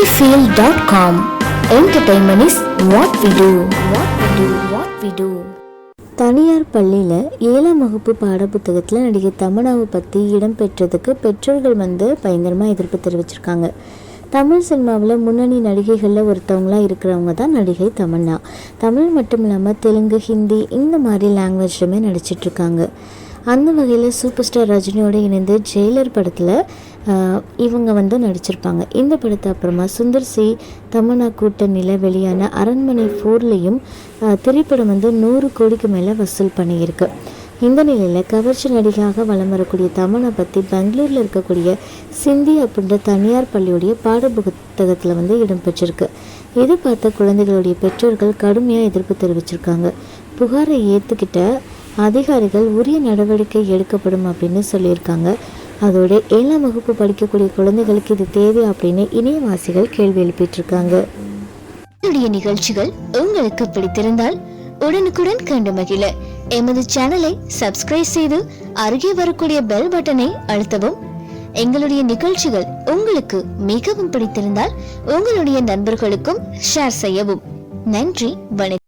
sunnyfield.com Entertainment is what we do. What we do. What we do. தனியார் பள்ளியில் ஏழாம் வகுப்பு பாடப்புத்தகத்தில் நடிகை தமிழாவை பற்றி இடம்பெற்றதுக்கு பெற்றோர்கள் வந்து பயங்கரமாக எதிர்ப்பு தெரிவிச்சிருக்காங்க தமிழ் சினிமாவில் முன்னணி நடிகைகளில் ஒருத்தவங்களாக இருக்கிறவங்க தான் நடிகை தமன்னா தமிழ் மட்டும் இல்லாமல் தெலுங்கு ஹிந்தி இந்த மாதிரி லாங்குவேஜ்லுமே நடிச்சிட்ருக்காங்க அந்த வகையில் சூப்பர் ஸ்டார் ரஜினியோடு இணைந்து ஜெயிலர் படத்தில் இவங்க வந்து நடிச்சிருப்பாங்க. இந்த படத்தை அப்புறமா சுந்தர் சி தமன்னா கூட்டணியில் வெளியான அரண்மனை ஃபோர்லேயும் திரைப்படம் வந்து நூறு கோடிக்கு மேலே வசூல் பண்ணியிருக்கு. இந்த நிலையில் கவர்ச்சி நடிகையாக வலம் வரக்கூடிய தமனை பற்றி பெங்களூரில் இருக்கக்கூடிய சிந்தி அப்படின்ற தனியார் பள்ளியுடைய பாட புத்தகத்தில் வந்து இடம்பெற்றிருக்கு இது பார்த்த குழந்தைகளுடைய பெற்றோர்கள் கடுமையாக எதிர்ப்பு தெரிவிச்சிருக்காங்க. புகாரை ஏற்றுக்கிட்ட அதிகாரிகள் உரிய நடவடிக்கை எடுக்கப்படும் அப்படின்னு சொல்லியிருக்காங்க. அதோடு ஏழாம் வகுப்பு படிக்கக்கூடிய குழந்தைகளுக்கு இது தேவை அப்படின்னு இணையவாசிகள் கேள்வி எழுப்பிட்டு என்னுடைய நிகழ்ச்சிகள் உங்களுக்கு பிடித்திருந்தால் உடனுக்குடன் கண்டு மகிழ. எமது சேனலை சப்ஸ்கிரைப் செய்து அருகே வரக்கூடிய பெல் பட்டனை அழுத்தவும். எங்களுடைய நிகழ்ச்சிகள் உங்களுக்கு மிகவும் பிடித்திருந்தால் உங்களுடைய நண்பர்களுக்கும் ஷேர் செய்யவும். நன்றி வணக்கம்.